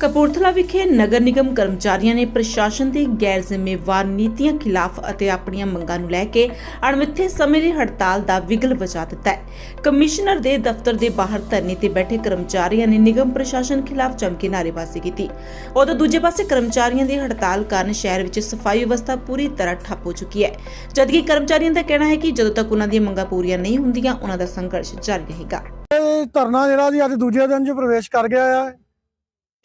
ਕਪੂਰਥਲਾ ਵਿਖੇ ਨਗਰ ਨਿਗਮ ਕਰਮਚਾਰੀਆਂ ਨੇ ਪ੍ਰਸ਼ਾਸਨ ਦੀ ਗੈਰ ਜ਼ਿੰਮੇਵਾਰ ਨੀਤੀਆਂ ਖਿਲਾਫ ਅਤੇ ਆਪਣੀਆਂ ਮੰਗਾਂ ਨੂੰ ਲੈ ਕੇ ਅਣਮਿੱਥੇ ਸਮੇਂ ਲਈ ਹੜਤਾਲ ਦਾ ਵਿਗਲ ਵਜਾ ਦਿੱਤਾ ਹੈ। ਕਮਿਸ਼ਨਰ ਦੇ ਦਫ਼ਤਰ ਦੇ ਬਾਹਰ ਧਰਨੇ ਤੇ ਬੈਠੇ ਕਰਮਚਾਰੀਆਂ ਨੇ ਨਿਗਮ ਪ੍ਰਸ਼ਾਸਨ ਖਿਲਾਫ ਚਮਕੀ ਨਾਅਰੇਬਾਜ਼ੀ ਕੀਤੀ। ਉਦੋਂ ਦੂਜੇ ਪਾਸੇ ਕਰਮਚਾਰੀਆਂ ਦੀ ਹੜਤਾਲ ਕਾਰਨ ਸ਼ਹਿਰ ਵਿੱਚ ਸਫ਼ਾਈ ਵਿਵਸਥਾ ਪੂਰੀ ਤਰ੍ਹਾਂ ਠੱਪ ਹੋ ਚੁੱਕੀ ਹੈ। ਜਦਕਿ ਕਰਮਚਾਰੀਆਂ ਦਾ ਕਹਿਣਾ ਹੈ ਕਿ ਜਦੋਂ ਤੱਕ ਉਹਨਾਂ ਦੀਆਂ ਮੰਗਾਂ ਪੂਰੀਆਂ ਨਹੀਂ ਹੁੰਦੀਆਂ, ਉਹਨਾਂ ਦਾ ਸੰਘਰਸ਼ ਜਾਰੀ ਰਹੇਗਾ। ਇਹ ਧਰਨਾ ਜਿਹੜਾ ਜੀ ਅੱਜ ਦੂਜੇ ਦਿਨ 'ਚ ਪ੍ਰਵੇਸ਼ ਕਰ ਗਿਆ ਆ।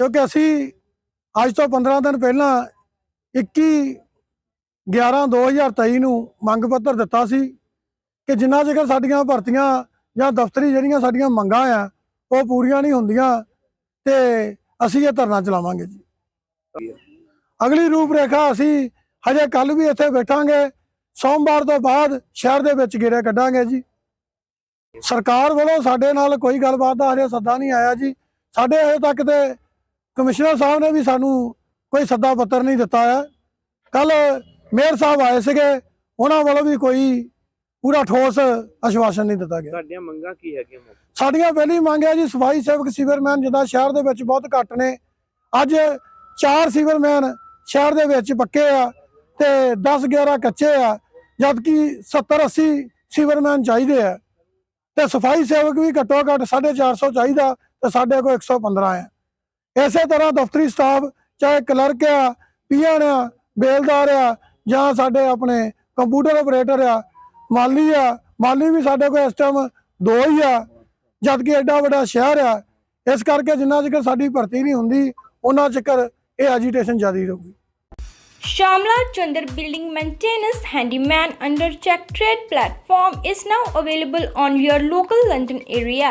ਕਿਉਂਕਿ ਅਸੀਂ ਅੱਜ ਤੋਂ 15 ਦਿਨ ਪਹਿਲਾਂ 21 11 2023 ਨੂੰ ਮੰਗ ਪੱਤਰ ਦਿੱਤਾ ਸੀ ਕਿ ਜਿੰਨਾ ਚਿਰ ਸਾਡੀਆਂ ਭਰਤੀਆਂ ਜਾਂ ਦਫ਼ਤਰੀ ਜਿਹੜੀਆਂ ਸਾਡੀਆਂ ਮੰਗਾਂ ਆ, ਉਹ ਪੂਰੀਆਂ ਨਹੀਂ ਹੁੰਦੀਆਂ ਤੇ ਅਸੀਂ ਇਹ ਧਰਨਾ ਚਲਾਵਾਂਗੇ ਜੀ। ਅਗਲੀ ਰੂਪ ਰੇਖਾ ਅਸੀਂ ਹਜੇ ਕੱਲ ਵੀ ਇੱਥੇ ਬੈਠਾਂਗੇ, ਸੋਮਵਾਰ ਤੋਂ ਬਾਅਦ ਸ਼ਹਿਰ ਦੇ ਵਿੱਚ ਗੇੜੇ ਕੱਢਾਂਗੇ ਜੀ। ਸਰਕਾਰ ਵੱਲੋਂ ਸਾਡੇ ਨਾਲ ਕੋਈ ਗੱਲਬਾਤ ਦਾ ਹਜੇ ਸੱਦਾ ਨਹੀਂ ਆਇਆ ਜੀ। ਸਾਡੇ ਹਜੇ ਤੱਕ ਤੇ ਕਮਿਸ਼ਨਰ ਸਾਹਿਬ ਨੇ ਵੀ ਸਾਨੂੰ ਕੋਈ ਸੱਦਾ ਪੱਤਰ ਨਹੀਂ ਦਿੱਤਾ ਆ ਕੱਲ ਮੇਅਰ ਸਾਹਿਬ ਆਏ ਸੀਗੇ ਉਹਨਾਂ ਵੱਲੋਂ ਵੀ ਕੋਈ ਪੂਰਾ ਠੋਸ ਆਸ਼ਵਾਸਨ ਨਹੀਂ ਦਿੱਤਾ ਗਿਆ। ਤੁਹਾਡੀਆਂ ਮੰਗਾਂ ਕੀ ਹੈਗੀਆਂ? ਸਾਡੀਆਂ ਪਹਿਲੀ ਮੰਗ ਹੈ ਜੀ ਸਫ਼ਾਈ ਸੇਵਕ ਸੀਵਰਮੈਨ ਜਿੱਦਾਂ ਸ਼ਹਿਰ ਦੇ ਵਿੱਚ ਬਹੁਤ ਘੱਟ ਨੇ। ਅੱਜ ਚਾਰ ਸੀਵਰਮੈਨ ਸ਼ਹਿਰ ਦੇ ਵਿੱਚ ਪੱਕੇ ਆ ਤੇ 10 11 ਕੱਚੇ ਆ ਜਦਕਿ 70 80 ਸੀਵਰਮੈਨ ਚਾਹੀਦੇ ਆ। ਤੇ ਸਫ਼ਾਈ ਸੇਵਕ ਵੀ ਘੱਟੋ ਘੱਟ 450 ਚਾਹੀਦਾ ਤੇ ਸਾਡੇ ਕੋਲ 115 ਆ। ਇਸੇ ਤਰ੍ਹਾਂ ਦਫ਼ਤਰੀ ਸਟਾਫ, ਚਾਹੇ ਕਲਰਕ ਆ, ਪੀਐਨ ਆ, ਬੇਲਦਾਰ ਆ, ਜਾਂ ਸਾਡੇ ਆਪਣੇ ਕੰਪਿਊਟਰ ਆਪਰੇਟਰ ਆ, ਮਾਲੀ ਆ, ਮਾਲੀ ਵੀ ਸਾਡੇ ਕੋਲ ਇਸ ਟਾਈਮ ਦੋ ਹੀ ਆ ਜਦ ਕਿ ਐਡਾ ਵੱਡਾ ਸ਼ਹਿਰ ਆ, ਇਸ ਕਰਕੇ ਜਿੰਨਾ ਚਿਰ ਸਾਡੀ ਭਰਤੀ ਨਹੀਂ ਹੁੰਦੀ, ਉਹਨਾਂ ਚਿਰ ਇਹ ਐਜੀਟੇਸ਼ਨ ਜਾਰੀ ਰਹੂਗੀ Shamla Chandar Building Maintenance Handyman under Check Trade platform is now available on your local London area.